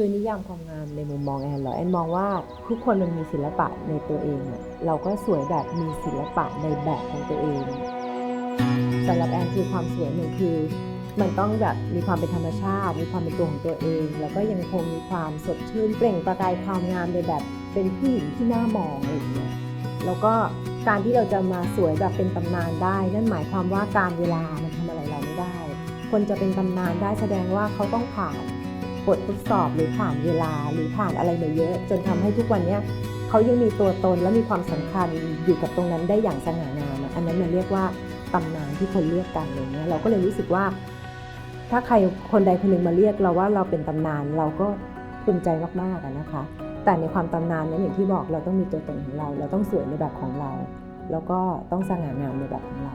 คือนิยามความงามในมุมมองแอนเหรอแอนมองว่าทุกคนมันมีศิลปะในตัวเองอะเราก็สวยแบบมีศิลปะในแบบของตัวเองสำหรับแอนคือความสวยหนึ่งคือ มันต้องแบบมีความเป็นธรรมชาติ มีความเป็นตัวของตัวเอง แล้วก็ยังคงมีความสดชื่นเปล่งประกายความงามในแบบเป็นผู้หญิงที่น่ามองอะไรอย่างเงี้ยแล้วก็การที่เราจะมาสวยแบบเป็นตำนานได้ นั่นหมายความว่าการเวลามันทำอะไรเราไม่ได้ คนจะเป็นตำนานได้แสดงว่าเขาต้องผ่าน บททดสอบหรือผ่านเวลาหรือผ่านอะไรมาเยอะ จนทำให้ทุกวันเนี้ยเขายังมีตัวตนและมีความสำคัญอยู่กับตรงนั้นได้อย่างสง่างามอะอันนั้นมันเรียกว่าตำนานที่คนเรียกกันอะไรเงี้ยเราก็เลยรู้สึกว่า ถ้าใครคนใดคนหนึ่งมาเรียกเราว่าเราเป็นตำนานเราก็ภูมิใจมากๆนะคะ แต่ในความตำนานนั้นอย่างที่บอกเราต้องมีตัวตนของเรา เราต้องสวยในแบบของเรา แล้วก็ต้องสง่างามในแบบของเรา